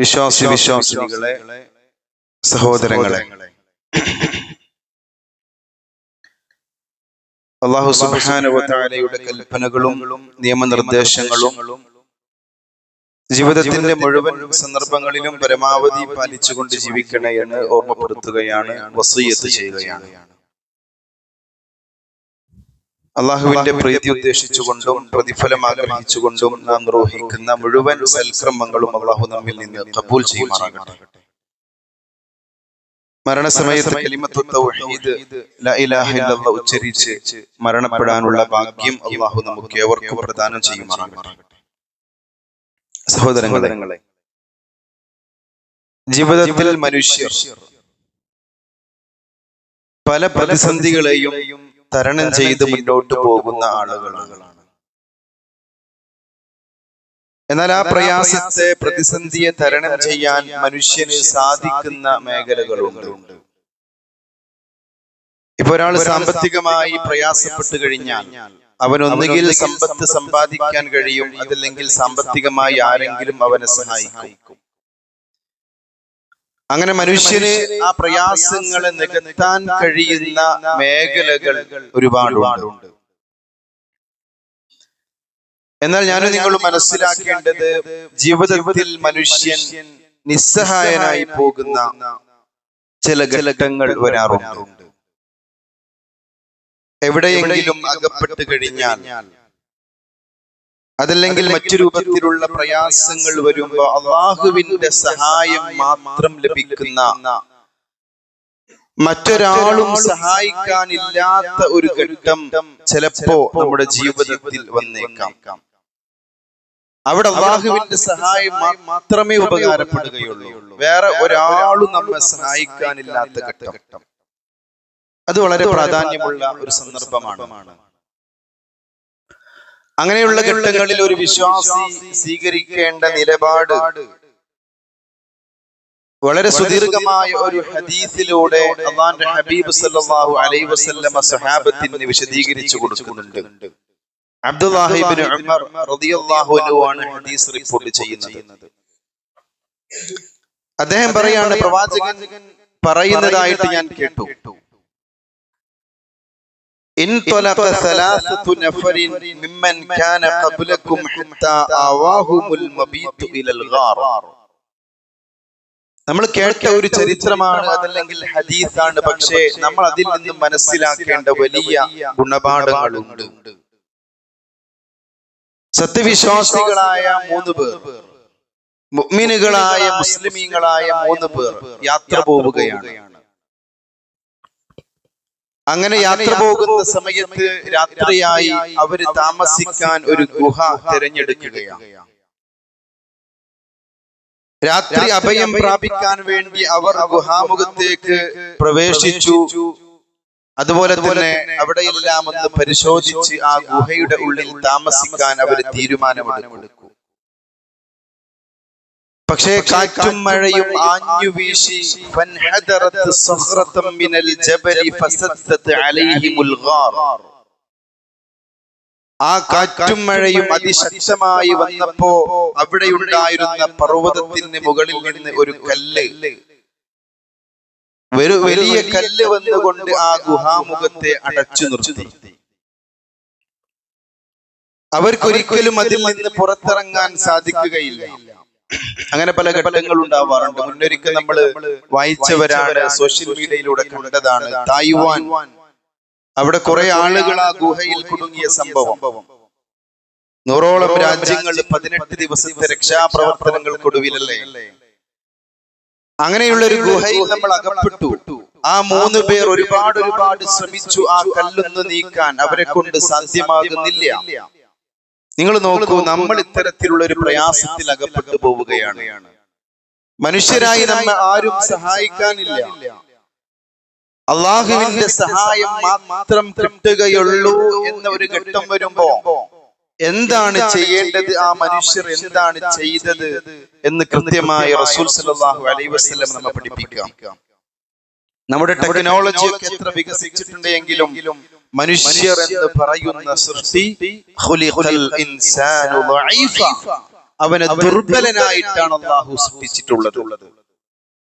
വിശ്വാസി വിശ്വാസികളെ സഹോദരങ്ങളെ. അള്ളാഹു സുബാനുവത്താലയുടെ കൽപ്പനകളും നിയമനിർദ്ദേശങ്ങളും ജീവിതത്തിന്റെ മുഴുവൻ സന്ദർഭങ്ങളിലും പരമാവധി പാലിച്ചുകൊണ്ട് ജീവിക്കണേ എന്ന് ഓർമ്മപ്പെടുത്തുകയാണ് വസീയത്ത് ചെയ്യുകയാണ്. അള്ളാഹുവിന്റെ പ്രീതി ഉദ്ദേശിച്ചുകൊണ്ടും പ്രതിഫലം ആഗ്രഹിച്ചുകൊണ്ടും നാം നിർവഹിക്കുന്ന മുഴുവൻ സൽക്രമങ്ങളും അള്ളാഹു നമ്മിൽ നിന്ന് കബൂൽ ചെയ്യുമാറാകട്ടെ. മരണസമയത്ത് ഉച്ചരിച്ച് മരണപ്പെടാനുള്ള ഭാഗ്യം അള്ളാഹു നമുക്ക് ഏവർക്കും പ്രദാനം ചെയ്യുമാറാകട്ടെ. സഹോദരങ്ങളെ ജീവിതത്തിൽ മനുഷ്യർ പല പ്രതിസന്ധികളെയും തരണം ചെയ്ത് മുന്നോട്ട് പോകുന്ന ആളുകളാണ്. എന്നാൽ ആ പ്രയാസത്തെ പ്രതിസന്ധിയെ തരണം ചെയ്യാൻ മനുഷ്യന് സാധിക്കുന്ന മേഖലകളുണ്ട്. ഇപ്പൊ ഒരാൾ സാമ്പത്തികമായി പ്രയാസപ്പെട്ടു കഴിഞ്ഞാൽ അവൻ ഒന്നുകിൽ സമ്പത്ത് സമ്പാദിക്കാൻ കഴിയും അതല്ലെങ്കിൽ സാമ്പത്തികമായി ആരെങ്കിലും അവനെ സഹായിക്കും. അങ്ങനെ മനുഷ്യന് ആ പ്രയാസങ്ങളെ നികത്താൻ കഴിയുന്ന മേഖലകൾ ഒരുപാടുണ്ട്. എന്നാൽ ഞാൻ നിങ്ങൾ മനസ്സിലാക്കേണ്ടത് ജീവിതത്തിൽ മനുഷ്യൻ നിസ്സഹായനായി പോകുന്ന ചില ഘട്ടങ്ങൾ വരാറുണ്ട്. എവിടെയെങ്കിലും അകപ്പെട്ട് കഴിഞ്ഞാൽ അതല്ലെങ്കിൽ മറ്റു രൂപത്തിലുള്ള പ്രയാസങ്ങൾ വരുമ്പോ അള്ളാഹുവിന്റെ സഹായം മാത്രം ലഭിക്കുന്ന മറ്റൊരാളും സഹായിക്കാനില്ലാത്ത ഒരു ഘട്ടം ചിലപ്പോ നമ്മുടെ ജീവിതത്തിൽ വന്നേക്കാം. അവിടെ അള്ളാഹുവിന്റെ സഹായം മാത്രമേ ഉപകാരപ്പെടുകയുള്ളൂ. വേറെ ഒരാളും നമ്മെ സഹായിക്കാനില്ലാത്ത ഘട്ടം. അത് വളരെ പ്രാധാന്യമുള്ള ഒരു സന്ദർഭമാണ്. അങ്ങനെയുള്ള ഘട്ടങ്ങളിൽ ഒരു വിശ്വാസി സ്വീകരിക്കേണ്ട നിലപാട് വളരെ സുദീർഘമായ ഒരു ഹദീസിലൂടെ അള്ളാന്റെ ഹബീബ് സല്ലല്ലാഹു അലൈഹി വസല്ലമ സഹാബത്തിന് വിശദീകരിച്ചു കൊടുക്കുന്നുണ്ട്. അബ്ദുല്ലാഹിബിൻ ഉമർ റളിയല്ലാഹു അൻഹു ആണ് ഹദീസ് റിപ്പോർട്ട് ചെയ്യുന്നത്. അദ്ദേഹം പറയാണ് പ്രവാചകൻ പറയുന്നതായിട്ട് ഞാൻ കേട്ടു. انطلق ثلاثة نفر ممن كان قبلكم حتى آواهم المبيت إلى الغار നമ്മൾ കേട്ട ഒരു ചരിത്രമാണ് അതല്ലെങ്കിൽ ഹദീസാണ് പക്ഷേ നമ്മൾ അതിൽ നിന്നും മനസ്സിലാക്കേണ്ട വലിയ ഗുണപാഠങ്ങളുണ്ട് സത്യവിശ്വാസികളായ മൂന്ന് പേർ മുഅ്മിനുകളായ മുസ്ലിമീങ്ങളായ മൂന്ന് പേർ യാത്ര പോവുകയാണ് അങ്ങനെ യാത്ര പോകുന്ന സമയത്ത് രാത്രിയായി അവർ താമസിക്കാൻ ഒരു ഗുഹ തിരഞ്ഞെടുക്കുകയാണ്. രാത്രി അഭയം പ്രാപിക്കാൻ വേണ്ടി അവർ ഗുഹാമുഖത്തേക്ക് പ്രവേശിച്ചു. അതുപോലെ തന്നെ അവിടെയെല്ലാം ഒന്ന് പരിശോധിച്ച് ആ ഗുഹയുടെ ഉള്ളിൽ താമസിക്കാൻ അവർ തീരുമാനമെടുക്കും. പക്ഷേ കാറ്റും മഴയും ആഞ്ഞു വീശി. ഫൻഹദറത്ത് സഹ്റത്തം മിനൽ ജബലി ഫസദ്ദത് അലൈഹിമുൽ ഗാർ ആ കാറ്റും മഴയും അതിശക്തമായി വന്നപ്പോ അവിടെയുണ്ടായിരുന്ന പർവതത്തിന് മുകളിൽ നിന്ന് ഒരു കല്ല്. ഒരു വലിയ കല്ല് വന്നുകൊണ്ട് ആ ഗുഹാമുഖത്തെ അടച്ചു നിർത്തി. അവർക്കൊരിക്കലും അതിൽ നിന്ന് പുറത്തിറങ്ങാൻ സാധിക്കുകയില്ല. അങ്ങനെ പല ഘട്ടങ്ങൾ ഉണ്ടാവാറുണ്ട് മുന്നൊരിക്കൽ നമ്മൾ വായിച്ചവരാണ് സോഷ്യൽ മീഡിയയിലൂടെ കണ്ടതാണ് തായ്വാൻ. അവിടെ കുറെ ആളുകൾ ആ ഗുഹയിൽ കുടുങ്ങിയ സംഭവം. നൂറോളം രാജ്യങ്ങൾ പതിനെട്ട് ദിവസത്തെ രക്ഷാപ്രവർത്തനങ്ങൾക്കൊടുവിലല്ലേ അങ്ങനെയുള്ള ഒരു ഗുഹയിൽ നമ്മൾ അകപ്പെട്ടു. ആ മൂന്ന് പേർ ഒരുപാട് ഒരുപാട് ശ്രമിച്ചു. ആ കല്ലൊന്ന് നീക്കാൻ. അവരെ കൊണ്ട് സാധ്യമാകുന്നില്ല. നിങ്ങൾ നോക്കൂ നമ്മൾ ഇത്തരത്തിലുള്ള ഒരു പ്രയാസത്തിൽ അകപ്പെട്ടു പോവുകയാണ്. മനുഷ്യരായി നമ്മെ ആരും സഹായിക്കാനില്ല. അള്ളാഹുവിന്റെ സഹായം മാത്രം കിട്ടുകയുള്ളൂ എന്ന ഒരു ഘട്ടം വരുമ്പോ എന്താണ് ചെയ്യേണ്ടത് ആ മനുഷ്യർ എന്താണ് ചെയ്തത് എന്ന് കൃത്യമായി റസൂൽ സല്ലല്ലാഹു അലൈഹി വസ്ലം നമ്മെ പഠിപ്പിക്കാം. നമ്മുടെ ടെക്നോളജി ഒക്കെ എത്ര വികസിച്ചിട്ടുണ്ട് എങ്കിലും മനുഷ്യർ എന്ന് പറയുന്ന സൃഷ്ടി. അവനെ ദുർബലനായിട്ടാണ് അള്ളാഹു സൃഷ്ടിച്ചിട്ടുള്ളത്.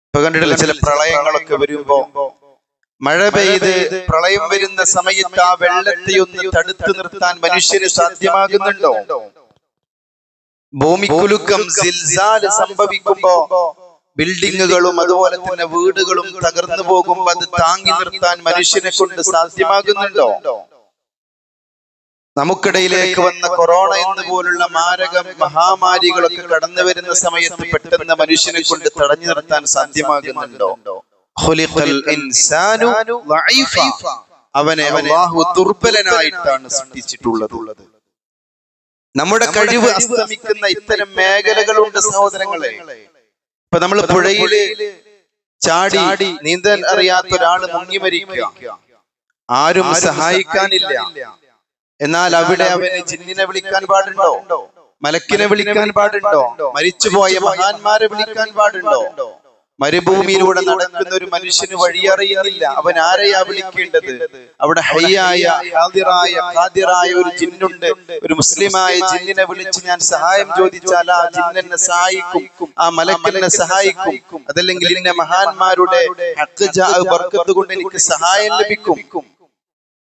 ഇപ്പൊ കണ്ടിട്ടില്ല ചില പ്രളയങ്ങളൊക്കെ വരുമ്പോ മഴ പെയ്ത് പ്രളയം വരുന്ന സമയത്ത് ആ വെള്ളത്തെ ഒന്ന് തടുത്തു നിർത്താൻ മനുഷ്യന് സാധ്യമാകുന്നുണ്ടോ? ഭൂമിക്കുലുക്കം കുലുക്കം സംഭവിക്കുമ്പോ ബിൽഡിങ്ങുകളും അതുപോലെ തന്നെ വീടുകളും തകർന്നു പോകുമ്പോൾ അത് താങ്ങി നിർത്താൻ മനുഷ്യനെ കൊണ്ട് സാധ്യമാകുന്നുണ്ടോ? നമുക്കിടയിലേക്ക് വന്ന കൊറോണ എന്ന് പോലുള്ള മാരക മഹാമാരികളൊക്കെ കടന്നു വരുന്ന സമയത്ത് പെട്ടെന്ന് മനുഷ്യനെ കൊണ്ട് തടഞ്ഞു നിർത്താൻ സാധ്യമാകുന്നുണ്ടോ. അവനെ ദുർബലനായിട്ടാണ് സൃഷ്ടിച്ചിട്ടുള്ളത്. നമ്മുടെ കഴിവ് അസ്തമിക്കുന്ന ഇത്തരം മേഖലകളുണ്ട് സഹോദരങ്ങളെ. ഇപ്പൊ നമ്മൾ പുഴയിൽ ചാടി നീന്തൽ അറിയാത്ത ഒരാൾ മുങ്ങി മരിക്കുക. ആരും സഹായിക്കാനില്ല. എന്നാൽ അവിടെ അവന് ജിന്നിനെ വിളിക്കാൻ പാടുണ്ടോ? മലക്കിനെ വിളിക്കാൻ പാടുണ്ടോ? മരിച്ചുപോയ മഹാന്മാരെ വിളിക്കാൻ പാടുണ്ടോ? മരുഭൂമിയിലൂടെ നടക്കുന്ന ഒരു മനുഷ്യന് വഴിയറിയുന്നില്ല അവൻ ആരെയാ വിളിക്കേണ്ടത്? അവിടെ ഹയ്യായ ഹാദിറായ ഹാദിറായ ഒരു ജിന്നുണ്ട്. ഒരു മുസ്ലിമായ ജിന്നിനെ വിളിച്ച് ഞാൻ സഹായം ചോദിച്ചാൽ ആ ജിന്നെന്നെ സഹായിക്കും. ആ മലക്കലിനെ സഹായിക്കും. അതല്ലെങ്കിൽ ഇന്ന മഹാന്മാരുടെ ബർക്കത്ത് കൊണ്ട് എനിക്ക് സഹായം ലഭിക്കും.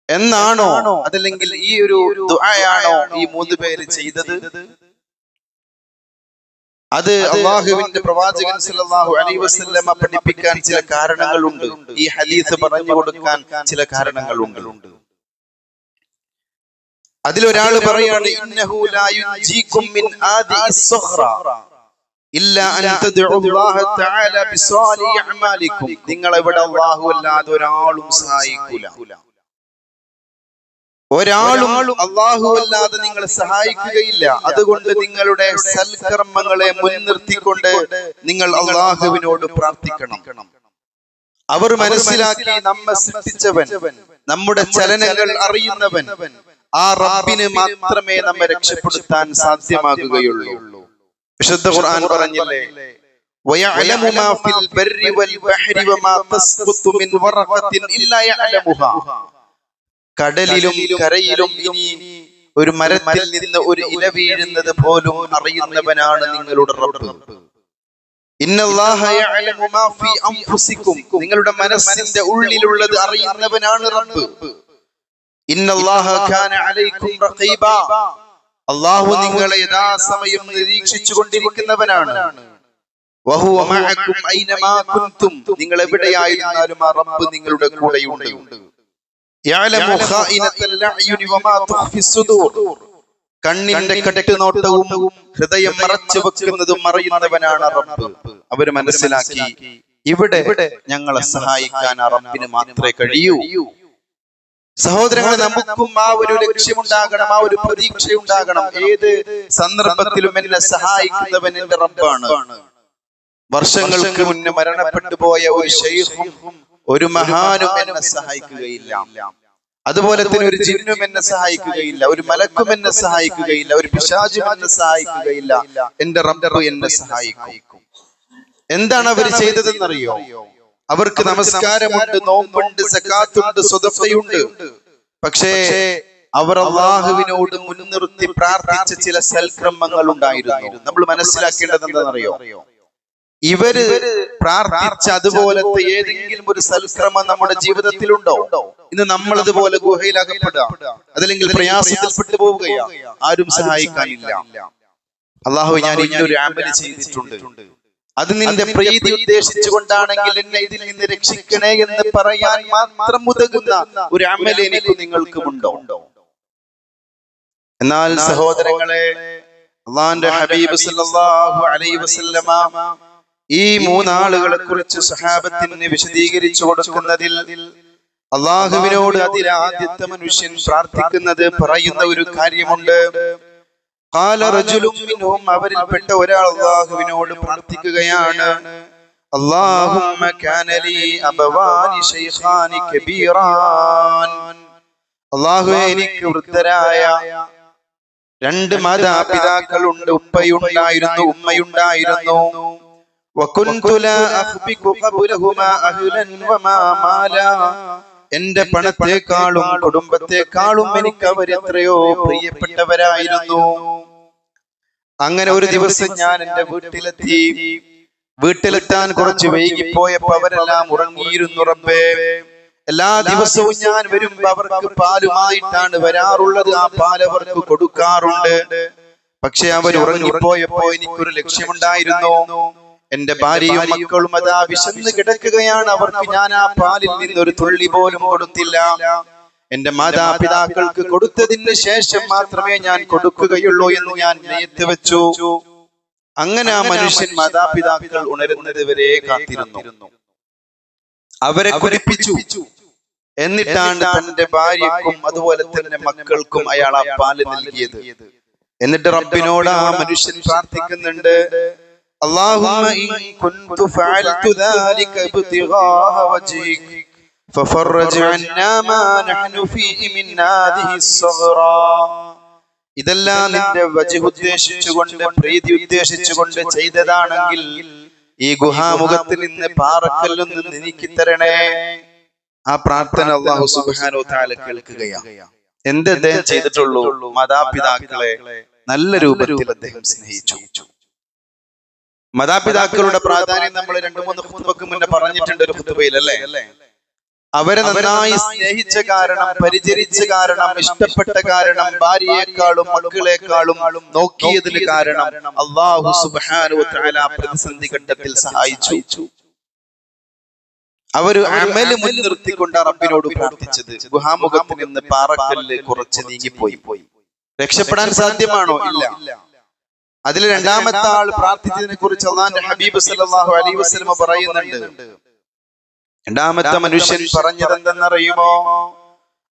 എന്നാണോ? അതല്ലെങ്കിൽ ഈ ഒരു ദുആയാണോ ഈ മൂന്ന് പേര് ചെയ്തത്? അത് അള്ളാഹുവിന്റെ പ്രവാചകൻ സല്ലല്ലാഹു അലൈഹി വസല്ലമ പഠിപ്പിക്കാൻ ചില കാരണങ്ങളുണ്ട്. ഈ ഹദീസ് പറഞ്ഞു കൊടുക്കാൻ ചില കാരണങ്ങളുണ്ട്. അതിലൊരാൾ പറയാണ് ഇന്നഹു ലാ യുൻജീകും മിൻ ആദി ഇസ്സുഖ്റ ഇല്ലാ അൻ തദ്ഉ അല്ലാഹ തആല ബിസ്വാലി അഅമാലിക്കും. നിങ്ങളെ ഇവിടെ അല്ലാഹു അല്ലാതെ ഒരാളും സഹായിക്കൂല. ഒരാളും അള്ളാഹു അല്ലാതെ നിങ്ങളെ സഹായിക്കുകയില്ല അതുകൊണ്ട് നിങ്ങളുടെ സൽക്കർമ്മങ്ങളെ മുൻനിർത്തിക്കൊണ്ട് നിങ്ങൾ അള്ളാഹുവിനോട് പ്രാർത്ഥിക്കണം അവർ മനസ്സിലാക്കി നമ്മെ സൃഷ്ടിച്ചവൻ നമ്മുടെ ചലനങ്ങൾ അറിയുന്നവൻ ആ റബ്ബിന് മാത്രമേ നമ്മെ രക്ഷപ്പെടുത്താൻ സാധ്യമാകുകയുള്ളൂ വിശുദ്ധ ഖുർആൻ പറഞ്ഞില്ലേ ويعلم ما في البر والبحر وما تسقط من ورقة إلا يعلمها കടലിലും കരയിലും ഇനി ഒരു മരത്തിൽ നിന്ന് ഒരു ഇല വീഴുന്നത് പോലും അറിയുന്നവനാണ് നിങ്ങളുടെ റബ്ബ്. നിങ്ങളുടെ മനസ്സിന്റെ ഉള്ളിലുള്ളത് അറിയുന്നവനാണ് റബ്ബ്. അള്ളാഹു നിങ്ങളെ യഥാസമയം നിരീക്ഷിച്ചു കൊണ്ടിരിക്കുന്നവനാണ് നിങ്ങൾ എവിടെയായിരുന്നാലും ആ റബ്ബ് നിങ്ങളുടെ കൂടെയുണ്ട്. കണ്ണിന്റെ കെട്ടുനോട്ടവും ഹൃദയം മറച്ചു വെക്കുന്നതും അറിയുന്നവനാണ് റബ്ബ്. അവർ മനസ്സിലാക്കി ഇവിടെ ഞങ്ങളെ സഹായിക്കാൻ ആ റബ്ബിന് മാത്രമേ കഴിയൂ. സഹോദരങ്ങളെ നമുക്കും ആ ഒരു ലക്ഷ്യമുണ്ടാകണം ആ ഒരു പ്രതീക്ഷ ഉണ്ടാകണം ഏത് സന്ദർഭത്തിലും എന്നെ സഹായിക്കുന്നവൻ എന്റെ റബ്ബാണ്. വർഷങ്ങൾക്ക് മുന്നേ മരണപ്പെട്ടു പോയ ഒരു ഷെയ്ഖും ഒരു മഹാനും എന്നെ സഹായിക്കുകയില്ല. അതുപോലെ തന്നെ ഒരു ജിന്നും എന്നെ സഹായിക്കുകയില്ല. ഒരു മലക്കും എന്നെ സഹായിക്കുകയില്ല. ഒരു പിശാചും എന്നെ സഹായിക്കുകയില്ല. എന്റെ റബ്ബ് എന്നെ സഹായിക്കും. എന്താണ് അവർ ചെയ്തതെന്ന് അറിയോ അവർക്ക് നമസ്കാരമുണ്ട് നോമ്പുണ്ട് സക്കാത്തുണ്ട് സ്വതഫയുണ്ട് പക്ഷേ അവർ അള്ളാഹുവിനോട് മുൻനിർത്തി പ്രാർത്ഥിച്ച ചില സൽക്രമങ്ങൾ ഉണ്ടായിരുന്നു. നമ്മൾ മനസ്സിലാക്കേണ്ടത് എന്താണെന്നറിയോ? ഇവർ പ്രാർത്ഥിച്ച അതുപോലത്തെ ഏതെങ്കിലും ഒരു സൽക്രമം നമ്മുടെ ജീവിതത്തിലുണ്ടോ? ഇന്ന് നമ്മൾ ഇതുപോലെ ഗുഹയിൽ അകപ്പെടുക അതല്ലെങ്കിൽ പ്രയാസത്തിൽപ്പെട്ടു പോവുകയാ. ആരും സഹായിക്കാനില്ല. അള്ളാഹു ഞാൻ ഇന്നൊരു ആമ്പൽ ചെയ്തിട്ടുണ്ട്. അത് നിന്റെ പ്രീതി ഉദ്ദേശിച്ചുകൊണ്ടാണെങ്കിൽ എന്നെ ഇതിൽ നിന്ന് രക്ഷിക്കണേ എന്ന് പറയാൻ മാത്രം ഉതകുന്ന ഒരു അമൽ എനിക്ക് നിങ്ങൾക്കുമുണ്ടോ? എന്നാൽ സഹോദരങ്ങളെ അള്ളാന്റെ ഹബീബ് സല്ലല്ലാഹു അലൈഹി വസല്ലമ ഈ മൂന്നാളുകളെ കുറിച്ച് സഹാബത്തിന് വിശദീകരിച്ചു കൊടുക്കുന്നതിൽ അള്ളാഹുവിനോട് അതിലാദ്യത്തെ മനുഷ്യൻ പ്രാർത്ഥിക്കുന്നത് പറയുന്ന ഒരു കാര്യമുണ്ട്. കാലറജുലും അവരിൽപ്പെട്ട ഒരാൾ അള്ളാഹുവിനോട് പ്രാർത്ഥിക്കുകയാണ്. അള്ളാഹു എനിക്ക് വൃദ്ധരായ രണ്ട് മാതാപിതാക്കളുണ്ട്. ഉപ്പയുണ്ടായിരുന്നു ഉമ്മയുണ്ടായിരുന്നു. وكنت لا أخبك قبلهما أهلا وما مالا എന്റെ പണത്തെക്കാളും കുടുംബത്തെക്കാളും എനിക്ക് അവരെത്രയോ പ്രിയപ്പെട്ടവരായിരുന്നു അങ്ങനെ ഒരു ദിവസം ഞാൻ എന്റെ വീട്ടിലെത്തി വീട്ടിലെത്താൻ കുറച്ച് വൈകിപ്പോയപ്പോ അവരെല്ലാം ഉറങ്ങിയിരുന്നു റബ്ബേ എല്ലാ ദിവസവും ഞാൻ വരുമ്പോ അവർക്ക് പാലുമായിട്ടാണ് വരാറുള്ളത് ആ പാൽ അവർക്ക് കൊടുക്കാറുണ്ട് പക്ഷെ അവർ ഉറങ്ങിപ്പോയപ്പോ എനിക്കൊരു ലക്ഷ്യമുണ്ടായിരുന്നു എന്റെ ഭാര്യയും മക്കളും അതാ വിശന്ന് കിടക്കുകയാണ്. അവർക്ക് ഞാൻ ആ പാലിൽ നിന്ന് ഒരു തുള്ളി പോലും കൊടുത്തില്ല. എന്റെ മാതാപിതാക്കൾക്ക് കൊടുത്തതിന് ശേഷം മാത്രമേ ഞാൻ കൊടുക്കുകയുള്ളൂ എന്ന് ഞാൻ നെയ്ത്ത് വെച്ചു. അങ്ങനെ ആ മനുഷ്യൻ മാതാപിതാക്കൾ ഉണരുന്നത് വരെ കാത്തിരുന്നു. അവരെ കുടിപ്പിച്ചു. എന്നിട്ടാണ് തന്റെ ഭാര്യക്കും അതുപോലെ തന്നെ മക്കൾക്കും അയാൾ ആ പാൽ നൽകിയത്. എന്നിട്ട് റബ്ബിനോട് ആ മനുഷ്യൻ പ്രാർത്ഥിക്കുന്നുണ്ട്. اللهم إن كنت فعلت ذلك ابتغاء وجهك ففرج عنا ما نحن فيه من هذه الصغرى ഇതെല്ലാം നിന്റെ വജഹ് ഉദ്ദേശിച്ചുകൊണ്ട് പ്രീതി ഉദ്ദേശിച്ചുകൊണ്ട് ചെയ്തതാണെങ്കിൽ ഈ ഗുഹാമുഖത്തിൽ നിന്ന് പാറക്കല്ലിൽ നിന്ന് നീക്കി തരണേ ആ പ്രാർത്ഥന അള്ളാഹു സുബാനോ താല കേൾക്കുകയാണ് എന്ത് അദ്ദേഹം ചെയ്തിട്ടുള്ളൂ മാതാപിതാക്കളെ നല്ല രൂപത്തിൽ അദ്ദേഹം സ്നേഹിച്ചു മാതാപിതാക്കളുടെ പ്രാധാന്യം നമ്മൾ രണ്ടു മൂന്ന് കുത്തുവക്ക് മുന്നേ പറഞ്ഞിട്ടുണ്ട് ഒരു കുത്തുവയിൽ അല്ലേ? അവരെ നന്നായി സ്നേഹിച്ച കാരണം പരിചരിച്ച കാരണം ഇഷ്ടപ്പെട്ട കാരണം ഭാര്യയെക്കാളും മക്കളെക്കാളും നോക്കിയതിന് കാരണം അള്ളാഹു സുബാനു പ്രതിസന്ധി ഘട്ടത്തിൽ സഹായിച്ചു. അവർ അമൽ മുൻനിർത്തിക്കൊണ്ട് റബ്ബിനോട് പ്രാർത്ഥിച്ചത്. ഗുഹാമുഖത്തിൽ നിന്ന് പാറക്കല്ല് കുറച്ച് നീങ്ങിപ്പോയി. പോയി രക്ഷപ്പെടാൻ സാധ്യമാണോ? ഇല്ല. അതിൽ രണ്ടാമത്തെ ആൾ പ്രാർത്ഥിച്ചതിനെ കുറിച്ച് അള്ളാന്റെ ഹബീബ് സല്ലല്ലാഹു അലൈഹി വസല്ലമ പറയുന്നുണ്ട് രണ്ടാമത്തെ മനുഷ്യൻ പറഞ്ഞത് എന്തെന്നറിയുമോ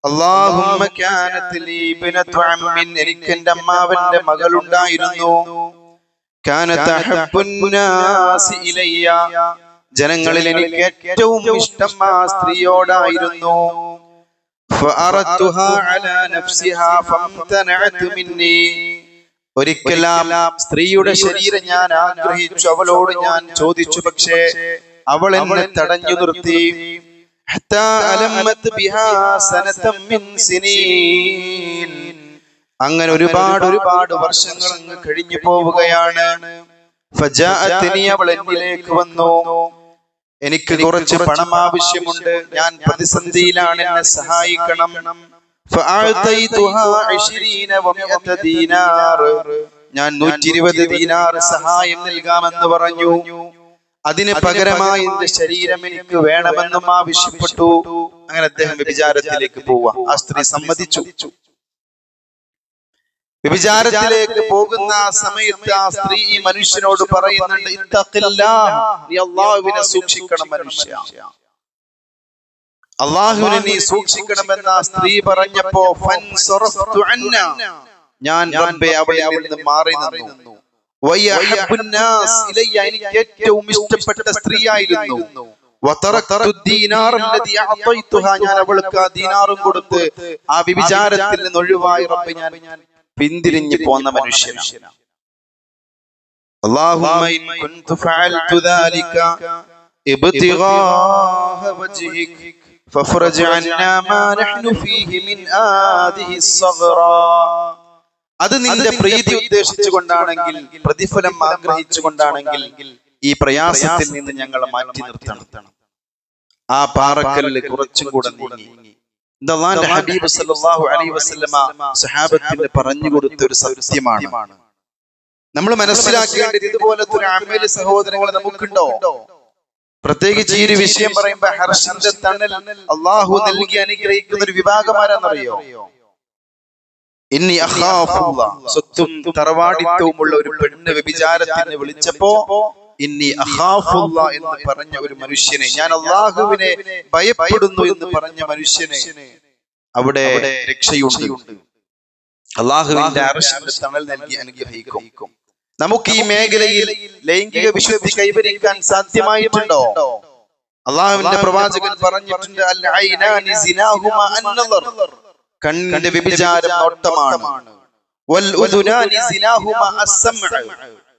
അള്ളാഹുമ്മ കാനത്ത് ലീ ഇബ്നത്തു അമ്മിൻ എനിക്ക് എന്റെ അമ്മാവന്റെ മകളുണ്ടായിരുന്നു കാനത്ത് അഹബ്ബുൻ നാസി ഇലയ്യ ജനങ്ങളിൽ എനിക്ക് ഏറ്റവും ഇഷ്ടം ആ സ്ത്രീയോടായിരുന്നു فأردتها على نفسها فامتنعت مني ഒരിക്കലാം സ്ത്രീയുടെ ശരീരം ഞാൻ ആഗ്രഹിച്ചു. അവളോട് ഞാൻ ചോദിച്ചു. പക്ഷേ അവൾ എന്നെ തടഞ്ഞു നിർത്തി. അങ്ങനെ ഒരുപാട് ഒരുപാട് വർഷങ്ങൾ അങ്ങ് കഴിഞ്ഞു പോവുകയാണ്. അവൾ എന്നിലേക്ക് വന്നു. എനിക്ക് കുറച്ച് പണം ആവശ്യമുണ്ട് ഞാൻ പ്രതിസന്ധിയിലാണ് എന്നെ സഹായിക്കണം. ഞാൻ നൂറ്റി ഇരുപത് ദീനാർ സഹായം നൽകാമെന്ന് പറഞ്ഞു. അതിന് പകരമായി എന്റെ ശരീരം എനിക്ക് വേണമെന്നും ആവശ്യപ്പെട്ടു. അങ്ങനെ അദ്ദേഹം വ്യഭിചാരത്തിലേക്ക് പോവാ ആ സ്ത്രീ സമ്മതിച്ചു. വ്യഭിചാരത്തിലേക്ക് പോകുന്ന ആ സമയത്ത് ആ സ്ത്രീ ഈ മനുഷ്യനോട് പറയുന്നുണ്ട് നീ അള്ളാഹുവിനെ സൂക്ഷിക്കണം മനുഷ്യ. അള്ളാഹുവിനെ നീ സൂക്ഷിക്കണമെന്ന് ആ സ്ത്രീ പറഞ്ഞപ്പോ ഫൻസറഫ്തു അന്ന. ഞാൻ റബ്ബെ അവളിൽ നിന്ന് മാറി നിന്നു വയ്യ അഹബ്ബുന്നാസ് ഇലയ്യ. എനിക്ക് ഏറ്റവും ഇഷ്ടപ്പെട്ട സ്ത്രീയായിരുന്നു വതറക്തു ദീനാർ അല്ലദി അഅതൈതുഹാ. ഞാൻ അവൾക്ക് ആ ദീനാറും കൊടുത്ത് ആ വിചാരത്തിൽ നിന്ന് ഒഴിവായി റബ്ബെ ഞാൻ പിന്തിരിഞ്ഞു പോന്ന മനുഷ്യനാണ് اللهم إن كنت فعلت ذلك ابتغاء وجهك فافرج عنا ما نحن فيه من هذه الصغرى അത് നിന്റെ പ്രീതി ഉദ്ദേശിച്ചുകൊണ്ടാണെങ്കിൽ പ്രതിഫലം ആഗ്രഹിച്ചുകൊണ്ടാണെങ്കിൽ ഈ പ്രയാസത്തിൽ നിന്ന് ഞങ്ങളെ മാറ്റി നിർത്തണം ആ പാറക്കല്ല് കുറച്ചും കൂടെ നീങ്ങി ഇത് അള്ളാന്റെ ഹബീബ് സല്ലല്ലാഹു അലൈഹി വസല്ലമ സഹാബത്തിന് പറഞ്ഞു കൊടുത്ത ഒരു സത്യമാണ് നമ്മൾ മനസ്സിലാക്കേണ്ടത് ഇതുപോലത്തെ ഒരു അമല് സഹോദരങ്ങൾ നമുക്കുണ്ടോ പ്രത്യേകിച്ച് ഈ ഒരു വിഷയം പറയുമ്പോ ഹർഷന്റെ തണൽ അള്ളാഹു നൽകി അനുഗ്രഹിക്കുന്ന ഒരു വിഭാഗം ആരാന്നറിയോ? ഇന്നി അഖാഫുള്ള സ്വത്തും തറവാടിത്തവുമുള്ള ഒരു പെണ്ണ് വ്യഭിചാരത്തിന് വിളിച്ചപ്പോ ഇന്നി അഹാഫുള്ള എന്ന് പറഞ്ഞ ഒരു മനുഷ്യനെ ഞാൻ അള്ളാഹുവിനെ ഭയപ്പെടുന്നു എന്ന് പറഞ്ഞ മനുഷ്യനെ അവിടെ രക്ഷയുണ്ട്. അള്ളാഹുവിന്റെ അറശിന്റെ തണൽ നൽകി അനുഗ്രഹിക്കും. നമുക്ക് ഈ മേഖലയിൽ ലൈംഗിക വിശുദ്ധി കൈവരിക്കാൻ സാധ്യമായിട്ടുണ്ടോ? അള്ളാഹുവിന്റെ പ്രവാചകൻ പറഞ്ഞിട്ടുണ്ട് കണ്ണിന്റെ വ്യഭിചാരം നോട്ടമാണ്.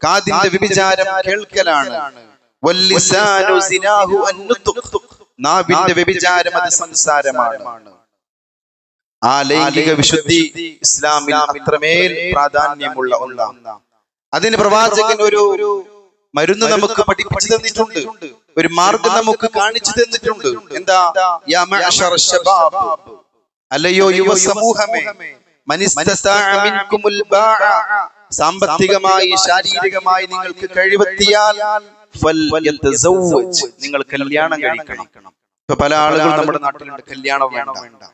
കാതിന്റെ വ്യഭിചാരം കേൾക്കലാണ്. നാവിന്റെ വ്യഭിചാരം അത് സംസാരമാണ്. ആ ലൈംഗിക വിശുദ്ധി ഇസ്ലാമിൽ അത്രമേൽ പ്രാധാന്യമുള്ള ഒന്നാണ്. അതിന് പ്രവാചകൻ ഒരു മരുന്ന് നമുക്ക് പഠിപ്പിച്ചു തന്നിട്ടുണ്ട്. ഒരു മാർഗം നമുക്ക് കാണിച്ചു തന്നിട്ടുണ്ട്. എന്താ? അല്ലയോ യുവ സമൂഹമേ. സാമ്പത്തികമായി ശാരീരികമായി നിങ്ങൾക്ക് കഴിവെത്തിയാൽ. നിങ്ങൾ കല്യാണം കഴിക്കണം. ഇപ്പൊ പല ആളുകളും നമ്മുടെ നാട്ടിലുണ്ട്. കല്യാണം വേണ്ട.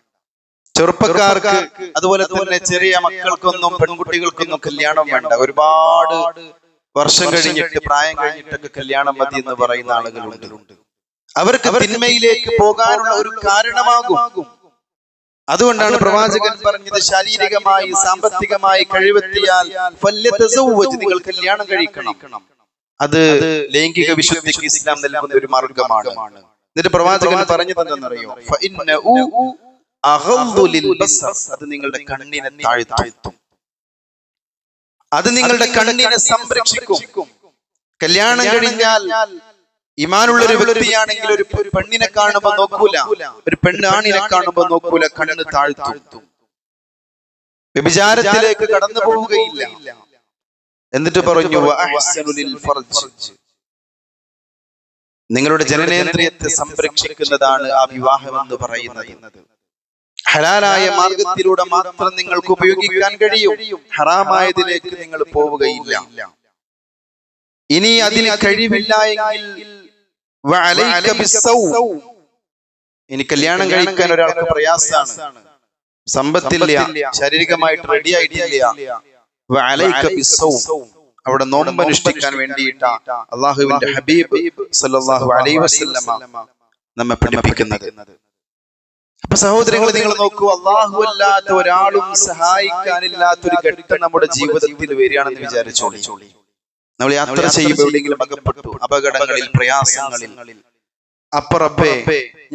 ചെറുപ്പക്കാർക്ക് അതുപോലെ തന്നെ ചെറിയ മക്കൾക്കൊന്നും പെൺകുട്ടികൾക്കൊന്നും കല്യാണം വേണ്ട. ഒരുപാട് വർഷം കഴിഞ്ഞിട്ട് പ്രായം കഴിഞ്ഞിട്ടൊക്കെ കല്യാണം മതി എന്ന് പറയുന്ന ആളുകളുണ്ട്. അവർക്ക് തിന്മയിലേക്ക് പോകാനുള്ള ഒരു കാരണമാകും. അതുകൊണ്ടാണ് പ്രവാചകൻ പറഞ്ഞത് ശാരീരികമായി സാമ്പത്തികമായി കഴിവെത്തിയാൽ. നിങ്ങൾ കല്യാണം കഴിക്കണം. അത് ലൈംഗിക വിശുദ്ധിക്ക് ഇസ്ലാം നൽകുന്ന ഒരു മാർഗമാണ്. എന്നിട്ട് പ്രവാചകൻ പറഞ്ഞു തന്നെന്നറിയോ. അത് നിങ്ങളുടെ കണ്ണിനെ താഴ്ത്തും. അത് നിങ്ങളുടെ കണ്ണിനെ സംരക്ഷിക്കും. കല്യാണം കഴിഞ്ഞാൽ ഇമാനുള്ള ഒരു വ്യക്തിയാണെങ്കിൽ ഒരു പെണ്ണിനെ കാണുമ്പോ നോക്കൂല. ഒരു പെണ്ണാണിനെ കാണുമ്പോ നോക്കൂല. കണ്ണ് താഴ്ത്തും. വ്യഭിചാരത്തിലേക്ക് കടന്നു പോവുകയില്ല. എന്നിട്ട് പറഞ്ഞു. നിങ്ങളുടെ ജനനേന്ദ്രിയത്തെ സംരക്ഷിക്കുന്നതാണ് ആ വിവാഹം എന്ന് പറയുന്നത്. ഹലാലായ മാർഗത്തിലൂടെ മാത്രം നിങ്ങൾക്ക് ഉപയോഗിക്കാൻ കഴിയും. ഹറാമായതിലേക്ക് നിങ്ങൾ പോവുകയില്ല. ഇനി അതിന് കഴിവില്ല എങ്കിൽ. ഇനി കല്യാണം കഴിക്കാൻ ഒരാൾക്ക് പ്രയാസമാണ് സമ്പത്തില്ല. ശാരീരികമായിട്ട് റെഡി ആയിട്ടില്ല. അവിടെ നോമ്പ് അനുഷ്ഠിക്കാൻ വേണ്ടിയിട്ട അള്ളാഹുവിന്റെ ഹബീബ് സല്ലല്ലാഹു അലൈഹി വസല്ലമ നമ്മെ പഠിപ്പിക്കുന്നത്. അപ്പൊ സഹോദരങ്ങളെ നിങ്ങൾ നോക്കൂ അള്ളാഹു അല്ലാത്ത ഒരാളും സഹായിക്കാനില്ലാത്ത ഒരു ഘട്ടം നമ്മുടെ ജീവിതത്തിൽ വരികയാണെന്ന് വിചാരിച്ചോളി. നമ്മൾ യാത്ര ചെയ്യുമ്പോൾ എവിടെയെങ്കിലും അകപ്പെട്ടു അപകടങ്ങളിൽ പ്രയാസങ്ങളിൽ. അപ്പറബേ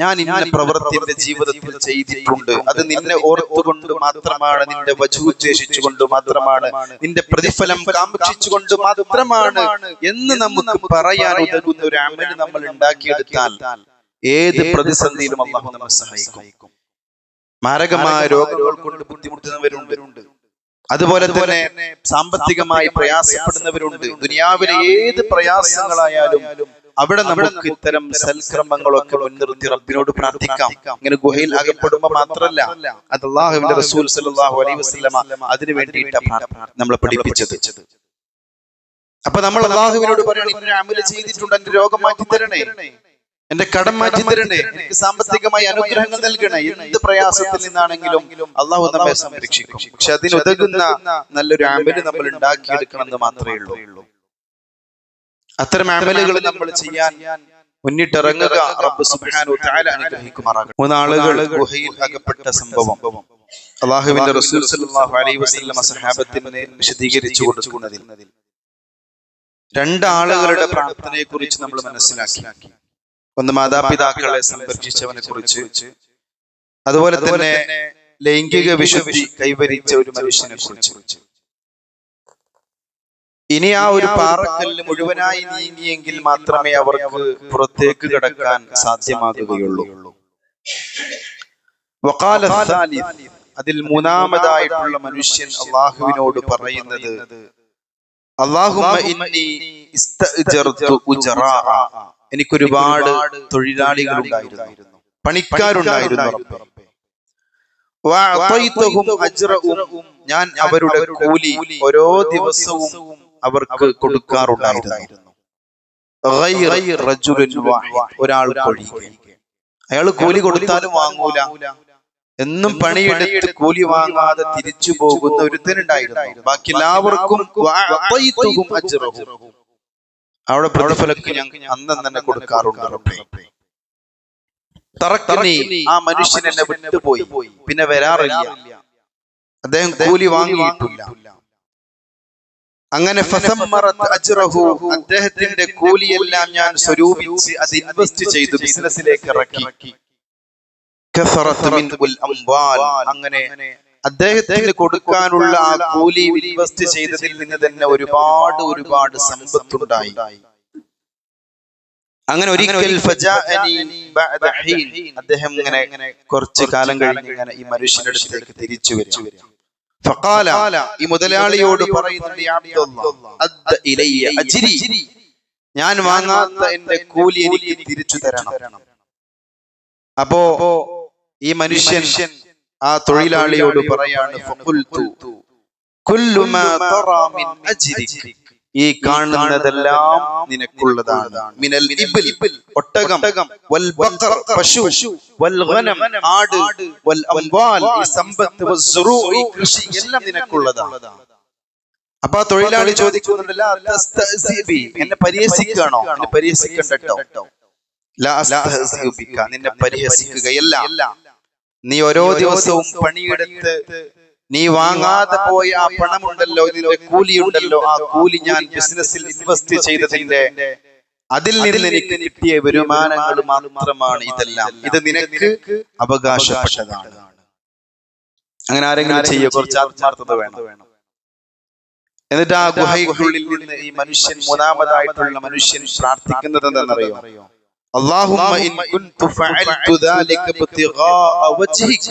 ഞാൻ ഇന്ന പ്രവൃത്തി എന്റെ ജീവിതത്തിൽ ചെയ്തിട്ടുണ്ട്. അത് നിന്നെ ഓർത്തുകൊണ്ട് മാത്രമാണ് നിന്റെ വജു ഉദ്ദേശിച്ചുകൊണ്ട് മാത്രമാണ് നിന്റെ പ്രതിഫലം കാക്ഷിച്ചുകൊണ്ട് മാത്രമാണ് എന്ന് നമുക്ക് പറയാൻ ഉതകുന്ന ഒരു അമൽ നമ്മൾ ഉണ്ടാക്കിയെടുത്താൽ ഏത് പ്രതിസന്ധിയിലും അള്ളാഹു നമ്മെ സഹായിക്കും. മാരകമായ രോഗങ്ങൾ കൊണ്ട് ബുദ്ധിമുട്ടുന്നവരുണ്ട്. അതുപോലെ തന്നെ സാമ്പത്തികമായി പ്രയാസപ്പെടുന്നവരുണ്ട്. ദുനിയാവിലെ ഏത് പ്രയാസങ്ങളായാലും അവിടെ നമുക്ക് ഇത്തരം സൽക്രമങ്ങളൊക്കെ മുൻനിർത്തി റബ്ബിനോട് പ്രാർത്ഥിക്കാം. ഇങ്ങനെ ഗുഹയിൽ അകപ്പെടുമ്പോ മാത്രല്ല അത് അള്ളാഹുവിന്റെ റസൂൽ സല്ലല്ലാഹു അലൈഹി വസല്ലമ അതിനു വേണ്ടിയിട്ടാണ് നമ്മളെ പഠിപ്പിച്ചത്. അപ്പൊ നമ്മൾ അള്ളാഹുവിനോട് പറയണം ഇന്ന അമൽ ചെയ്തിട്ടുണ്ട് എന്റെ രോഗം മാറ്റി തരണേ എന്റെ കടം മാറ്റി തരണേ എനിക്ക് സാമ്പത്തികമായി അനുഗ്രഹങ്ങൾ നൽകണേ എന്ത് പ്രയാസത്തിൽ നിന്നാണെങ്കിലും അള്ളാഹു നമ്മെ സംരക്ഷിക്കും. പക്ഷെ അതിനുതകുന്ന നല്ലൊരു ആമ്പൽ നമ്മൾ ഉണ്ടാക്കിയെടുക്കണം എന്ന് മാത്രമേ ഉള്ളൂ. അത്തരം ആമ്പലുകൾ നമ്മൾ ചെയ്യാൻ മുന്നിട്ടിറങ്ങുക റബ്ബ് സുബ്ഹാനഹു തആല അനുഗ്രഹിക്കുമാറാകട്ടെ. മൂന്നാളുകൾ ഗുഹയിൽ അകപ്പെട്ട സംഭവം. അള്ളാഹുവിന്റെ റസൂൽ സല്ലല്ലാഹു അലൈഹി വസല്ലം സഹാബത്തിന് വിശദീകരിച്ചു കൊടുക്കുന്നതിൽ രണ്ടാളുകളുടെ പ്രാർത്ഥനയെ കുറിച്ച് നമ്മൾ മനസ്സിലാക്കി. ഒന്ന് മാതാപിതാക്കളെ സംരക്ഷിച്ചവനെ കുറിച്ച് അതുപോലെ തന്നെ ലൈംഗിക വിശുദ്ധി കൈവരിച്ച ഒരു മനുഷ്യനെ കുറിച്ച് ഇനി ആ ഒരു പാറക്കല്ല് മുഴുവനായി നീങ്ങിയെങ്കിൽ മാത്രമേ അവർക്ക് പുറത്തേക്ക് കിടക്കാൻ സാധ്യമാകുകയുള്ളൂ. അതിൽ മൂന്നാമതായിട്ടുള്ള മനുഷ്യൻ അള്ളാഹുവിനോട് പറയുന്നത് അള്ളാഹു എനിക്കൊരുപാട് തൊഴിലാളികൾ ഉണ്ടായിരുന്നു പണിക്കാരുണ്ടായിരുന്നു. ഞാൻ അവരുടെ കൂലി ഓരോ ദിവസവും അവർക്ക് കൊടുക്കാറുണ്ടായിരുന്നു. ഒരാൾ അയാൾ കൂലി കൊടുത്താലും വാങ്ങൂല. എന്നും പണിയെടുത്ത് കൂലി വാങ്ങാതെ തിരിച്ചു പോകുന്ന ഒരുത്തനുണ്ടായിരുന്നു. ബാക്കി എല്ലാവർക്കും. അവിടെ പ്രതിഫലക്ക് ഞാൻ അന്നും തന്നെ കൊടുക്കാറുണ്ട് റബ്ബേ. തറക്കനി ആ മനുഷ്യൻ എന്നെ വിട്ടുപോയി. പിന്നെ വരാറില്ല. അദ്ദേഹം കൂലി വാങ്ങിയിട്ടില്ല. അങ്ങനെ അദ്ദേഹത്തിന്റെ കൂലിയെല്ലാം ഞാൻ സ്വരൂപിച്ച് അത് ഇൻവെസ്റ്റ് ചെയ്തു ബിസിനസ്സിലേക്ക് ഇറക്കി. അങ്ങനെ അദ്ദേഹത്തിന് കൊടുക്കാനുള്ള ആ കൂലി ഇൻവെസ്റ്റ് ചെയ്തതിൽ നിന്ന് തന്നെ ഒരുപാട് ഒരുപാട് സമ്പത്തുണ്ടായി അങ്ങനെ ഒരിക്കൽ. അദ്ദേഹം ഇങ്ങനെ കുറച്ച് കാലം കഴിഞ്ഞ് ഇങ്ങനെ ഈ മനുഷ്യന്റെ അടുത്തേക്ക് തിരിച്ചു വരും ഫഖാല ഈ മുതലാളിയോട് പറയുന്നുണ്ട്. ഞാൻ വാങ്ങാത്ത എന്റെ കൂലി എനിക്ക് തിരിച്ചു തരണം അപ്പോ ഈ മനുഷ്യൻ ആ തൊഴിലാളിയോട് പറയാണ് ഈ കാണുന്നതെല്ലാം നിനക്കുള്ളതാണ്. മിനൽ ഇബിൽ ഒട്ടകം വൽ ബഖർ പശു വൽ ഗനം ആട് വൽ അംവാൽ ഈ സമ്പത്ത് ഈ കൃഷി എല്ലാം നിനക്കുള്ളതാണ്. അപ്പൊ ആ തൊഴിലാളി ചോദിക്കുന്നുണ്ടല്ല "ലാ എന്നെ പരിഹസിക്കുകയാണോ എന്നെ പരിഹസിക്കണ്ടോ നിന്നെ പരിഹസിക്കുകയല്ല. നീ ഓരോ ദിവസവും പണിയെടുത്ത് നീ വാങ്ങാതെ പോയ ആ പണമുണ്ടല്ലോ ഇതിന്റെ കൂലിയുണ്ടല്ലോ ആ കൂലി ഞാൻ ബിസിനസ്സിൽ ഇൻവെസ്റ്റ് ചെയ്തതിന്റെ അതിൽ നിന്ന് എനിക്ക് കിട്ടിയ വരുമാനങ്ങൾ മാത്രമാണ് ഇതെല്ലാം. ഇത് നിനക്ക് അവകാശപ്പെട്ടതാണ്. അങ്ങനെ ആരെങ്കിലും ചെയ്യുക കുറച്ച് ആത്മാർത്ഥത വേണം. എന്നിട്ട് ആ ഗുഹയ്ക്കുള്ളിൽ നിന്ന് ഈ മനുഷ്യൻ മൂന്നാമതായിട്ടുള്ള മനുഷ്യൻ പ്രാർത്ഥിക്കുന്നത് എന്താണെന്നറിയോ? അല്ലാഹുമ്മ ഇൻ കുൻതു ഫഅൽതു ദാലിക ഇബ്തിഗാഅ വജ്ഹിക.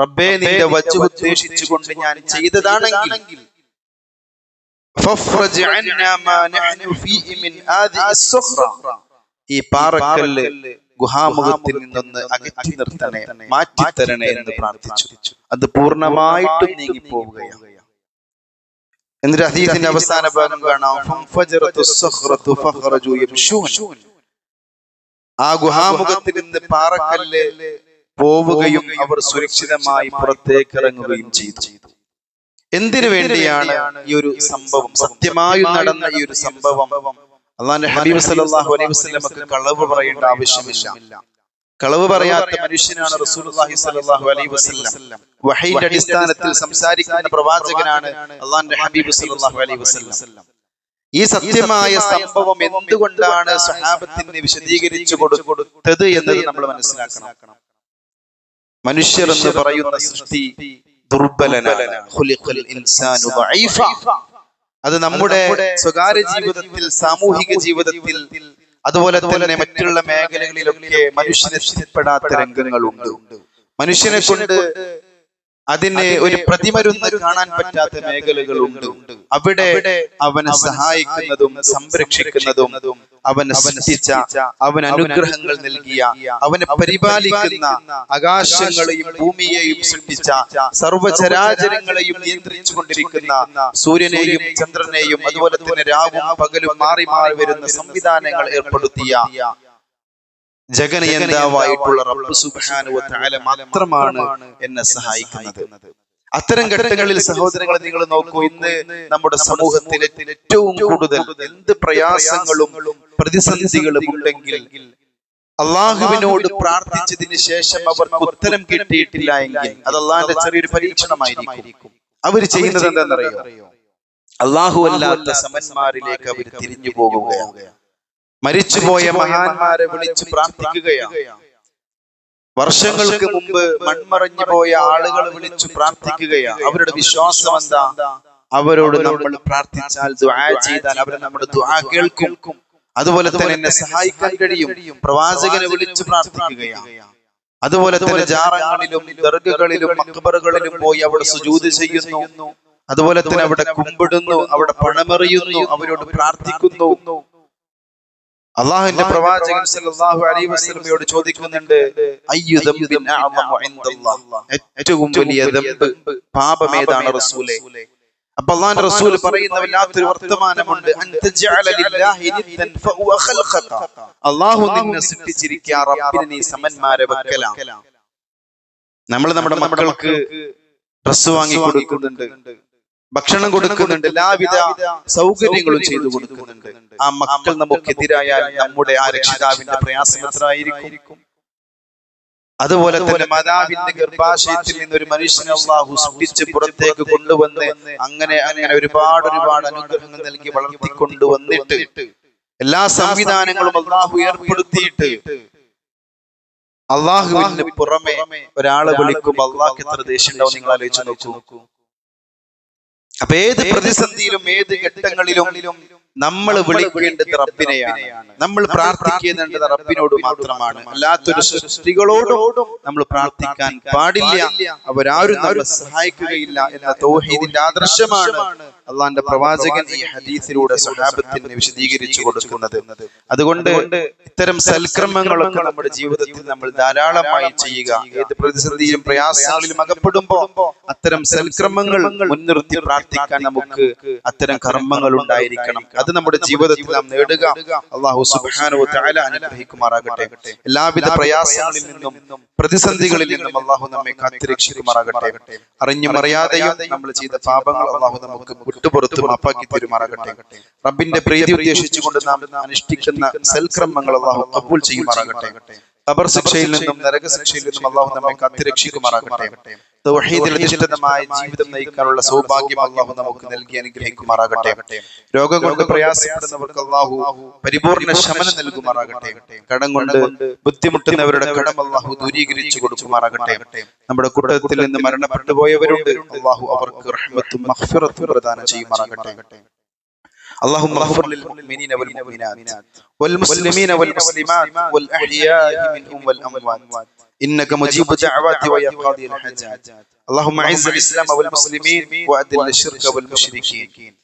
റബ്ബേ നിന്റെ വജ്ഹ് ഉദ്ദേശിച്ചുകൊണ്ട് ഞാൻ ചെയ്തതാണെങ്കിൽ. ഫഫ്രജ് അന്നാ മാ നഹ്നു ഫീഹി മിൻ ആദിഇ സുഖ്റ. ഈ പാറക്കല്ല് ഗുഹാമുഖത്തിൽ നിന്നൊന്ന് അകറ്റി നിർത്തണേ മാറ്റിത്തരണേ എന്ന് പ്രാർത്ഥിച്ചു. അത് പൂർണമായിട്ടും നീങ്ങി പോവുകയാണ്. എന്നിട്ട് അതീതിന്റെ അവസാന ഭാഗം കാണാം. ആ ഗുഹാമുഖത്തിൽ നിന്ന് പാറക്കല്ല് പോവുകയും അവർ സുരക്ഷിതമായി പുറത്തേക്ക് ഇറങ്ങുകയും ചെയ്തു. എന്തിനു വേണ്ടിയാണ് ഈ ഒരു സംഭവം? സത്യമായി നടന്ന ഈ ഒരു സംഭവം. അള്ളാന്റെ ഹബീബ് സല്ലല്ലാഹു അലൈഹി വസ്ലമക്ക് കളവ് പറയേണ്ട ആവശ്യമില്ല. കളവ് പറയാത്ത മനുഷ്യനാണ് റസൂലുള്ളാഹി സ്വല്ലല്ലാഹു അലൈഹി വസല്ലം. വഹയിന്റെ അടിസ്ഥാനത്തിൽ സംസാരിക്കുന്ന പ്രവാചകനാണ് അള്ളാന്റെ ഹബീബ് സല്ലല്ലാഹു അലൈഹി വസല്ലം. ഈ സത്യമായ സംഭവം എന്തുകൊണ്ടാണ് സഹാബത്തിന് വിശദീകരിച്ചു കൊടുത്തത് എന്ന് നമ്മൾ മനസ്സിലാക്കണം. മനുഷ്യർ എന്ന് പറയുന്ന സൃഷ്ടി. അത് നമ്മുടെ സ്വകാര്യ ജീവിതത്തിൽ സാമൂഹിക ജീവിതത്തിൽ അതുപോലെ തന്നെ മറ്റുള്ള മേഖലകളിലൊക്കെ മനുഷ്യനെത്തിപ്പെടാത്ത രംഗങ്ങളുണ്ട്. മനുഷ്യനെ കൊണ്ട് അതിന് ഒരു പ്രതിമരുന്ന് കാണാൻ പറ്റാത്ത മേഖലകളുണ്ട്. അവിടെ അവനെ സഹായിക്കുന്നതും സംരക്ഷിക്കുന്നതും അവനെ സൃഷ്ടിച്ച അവൻ അനുഗ്രഹങ്ങൾ നൽകിയ അവനെ പരിപാലിക്കുന്ന ആകാശങ്ങളെയും ഭൂമിയെയും സൃഷ്ടിച്ച സർവചരാചരങ്ങളെയും നിയന്ത്രിച്ചു കൊണ്ടിരിക്കുന്ന സൂര്യനെയും ചന്ദ്രനെയും അതുപോലെ തന്നെ രാവും പകലും മാറി മാറി വരുന്ന സംവിധാനങ്ങൾ ഏർപ്പെടുത്തിയ ജഗനയന്താവായിട്ടുള്ള റബ്ബ് തആല മാത്രമാണ് എന്നെ സഹായിക്കുന്നത്. അത്തരം ഘട്ടങ്ങളിൽ സഹോദരങ്ങളെ നിങ്ങൾ നോക്കൂ ഇന്ന് നമ്മുടെ സമൂഹത്തിൽ ഏറ്റവും കൂടുതൽ എന്ത് പ്രയാസങ്ങളും പ്രതിസന്ധികളും ഉണ്ടെങ്കിൽ അള്ളാഹുവിനോട് പ്രാർത്ഥിച്ചതിന് ശേഷം അവർക്ക് ഉത്തരം കിട്ടിയിട്ടില്ല എങ്കിൽ അത് അള്ളാഹിന്റെ ചെറിയൊരു പരീക്ഷണമായിരിക്കും. അവർ ചെയ്യുന്നത് എന്താണെന്നറിയോ? അള്ളാഹു അല്ലാത്ത സമന്മാരിലേക്ക് അവർ തിരിഞ്ഞു പോകുകയാണ് മരിച്ചുപോയ മഹാന്മാരെ വിളിച്ച് പ്രാർത്ഥിക്കുകയാണ്. വർഷങ്ങൾക്ക് മുമ്പ് മൺമറഞ്ഞു പോയ ആളുകൾ വിളിച്ചു പ്രാർത്ഥിക്കുകയാണ്. അവരുടെ വിശ്വാസം എന്താ? അവരോട് നമ്മൾ പ്രാർത്ഥിച്ചാൽ ചെയ്താൽ അവർ നമ്മുടെ കേൾക്കും. അതുപോലെ തന്നെ എന്നെ സഹായിക്കാൻ കഴിയും. പ്രവാചകനെ വിളിച്ചു പ്രാർത്ഥിക്കുകയാണ്. അതുപോലെ തന്നെ ജാറങ്ങളിലും ദർഗകളിലും മക്ബറുകളിലും പോയി അവിടെ സുജൂത് ചെയ്യുന്നു. അതുപോലെ തന്നെ അവിടെ കുമ്പിടുന്നു അവിടെ പണമെറിയുന്നു അവരോട് പ്രാർത്ഥിക്കുന്നു. അള്ളാഹുവിന്റെ പ്രവാചകൻ സല്ലല്ലാഹു അലൈഹി വസല്ലമയോട് ചോദിക്കുന്നുണ്ട് ഏറ്റവും വലിയ ദംബ് പാപം ഏതാണ് റസൂലേ. അപ്പൊ അള്ളാഹിന്റെ റസൂൽ പറയുന്ന വല്ലാത്തൊരു വർത്തമാനമുണ്ട്. അള്ളാഹു നിന്നെ സൃഷ്ടിച്ചിരിക്കുക റബ്ബിനെ നീ സമന്മാരെ വെക്കലാണ് നമ്മൾ നമ്മുടെ മക്കൾക്ക് ഡ്രസ്സ് വാങ്ങി കൊടുക്കുന്നുണ്ട്. ഭക്ഷണം കൊടുക്കുന്നുണ്ട്. എല്ലാവിധ സൗകര്യങ്ങളും ചെയ്തു കൊടുക്കുന്നുണ്ട്. ആ മക്കൾ നമുക്കെതിരായാൽ നമ്മുടെ ആ രക്ഷിതാവിന്റെ പ്രയാസം എത്രയായിരിക്കും? അതുപോലെ തന്നെ മാതാവിന്റെ ഗർഭാശയത്തിൽ നിന്ന് ഒരു മനുഷ്യനെ അള്ളാഹു സൃഷ്ടിച്ച് പുറത്തേക്ക് കൊണ്ടുവന്ന് അങ്ങനെ അങ്ങനെ ഒരുപാട് ഒരുപാട് അനുഗ്രഹങ്ങൾ നൽകി വളർത്തിക്കൊണ്ടുവന്നിട്ട് എല്ലാ സംവിധാനങ്ങളും അള്ളാഹു ഏർപ്പെടുത്തിയിട്ട് അള്ളാഹുവിന് പുറമെ ഒരാളെ വിളിക്കുമ്പോൾ അള്ളാഹ് എത്ര ദേഷ്യം ഉണ്ടാവും നിങ്ങൾ ആലോചിച്ച് നോക്കൂ. അപ്പൊ ഏത് പ്രതിസന്ധിയിലും ഏത് ഘട്ടങ്ങളിലും നമ്മൾ വിളിക്കേണ്ടത് റബ്ബിനെയാണ്. നമ്മൾ പ്രാർത്ഥിക്കേണ്ടത് റബ്ബിനോട് മാത്രമാണ്. അല്ലാത്തൊരു സൃഷ്ടികളോടും നമ്മൾ പ്രാർത്ഥിക്കാൻ പാടില്ല. അവരാരും നമ്മളെ സഹായിക്കുകയില്ല എന്ന തൗഹീദിന്റെ ആദർശമാണ് അള്ളാന്റെ പ്രവാചകൻ ഈ ഹദീസിലൂടെ സ്വഹാബത്തിന് വിശദീകരിച്ചു കൊടുക്കുന്നത്. അതുകൊണ്ട് ഇത്തരം സൽക്രമങ്ങളൊക്കെ നമ്മുടെ ജീവിതത്തിൽ നമ്മൾ ധാരാളമായി ചെയ്യുക. ഏത് പ്രതിസന്ധിയിലും പ്രയാസങ്ങളിലും അകപ്പെടുമ്പോ അത്തരം സൽക്രമങ്ങൾ മുൻനിർത്തി പ്രാർത്ഥിക്കാൻ നമുക്ക് അത്തരം കർമ്മങ്ങൾ ഉണ്ടായിരിക്കണം. അത് നമ്മുടെ ജീവിതത്തിൽ നാം നേടുക. അള്ളാഹു സുബ്ഹാനഹു തആല അനുഗ്രഹിക്കുമാറാകട്ടെ. എല്ലാവിധ പ്രയാസങ്ങളിൽ നിന്നും പ്രതിസന്ധികളിൽ നിന്നും അള്ളാഹു നമ്മെ കാത്തിരക്ഷിക്കുമാറാകട്ടെ. അറിഞ്ഞും അറിയാതെയും നമ്മൾ ചെയ്ത പാപങ്ങൾ അള്ളാഹു നമുക്ക് വിട്ടുപുറത്ത് മാപ്പാക്കി തരുമാറാകട്ടെ. റബ്ബിന്റെ പ്രീതി ഉദ്ദേശിച്ചുകൊണ്ട് നാം അനുഷ്ഠിക്കുന്ന സൽക്രമങ്ങൾ അള്ളാഹു കബൂൽ ചെയ്യുമാറാകട്ടെ. ഖബർ ശിക്ഷയിൽ നിന്നും നരക ശിക്ഷയിൽ നിന്നും അള്ളാഹു നമ്മെ കാത്തുരക്ഷിക്കുമാറാകട്ടെ. തൗഹീദിൽ അധിഷ്ഠിതമായ ജീവിതം നയിക്കാനുള്ള സൗഭാഗ്യം അള്ളാഹു നമുക്ക് നൽകി അനുഗ്രഹിക്കുമാറാകട്ടെ രോഗം കൊണ്ട് പ്രയാസപ്പെടുന്നവർക്ക് അള്ളാഹു പരിപൂർണ ശമനം നൽകുമാറാകട്ടെ. കടം കൊണ്ട് ബുദ്ധിമുട്ടുന്നവരുടെ കടം അള്ളാഹു ദൂരീകരിച്ചു കൊടുക്കുമാറാകട്ടെ. നമ്മുടെ കൂട്ടത്തിൽ നിന്ന് മരണപ്പെട്ടു പോയവരുണ്ട്. അള്ളാഹു അവർക്ക് പ്രദാനം ചെയ്യുമാറാകട്ടെ. اللهم اغفر للمؤمنين والمؤمنات والمسلمين والمسلمات والأحياء منهم والأموات إنك مجيب دعوات ويا قاضي الحاجات اللهم اعز الإسلام والمسلمين وأذل الشرك والمشركين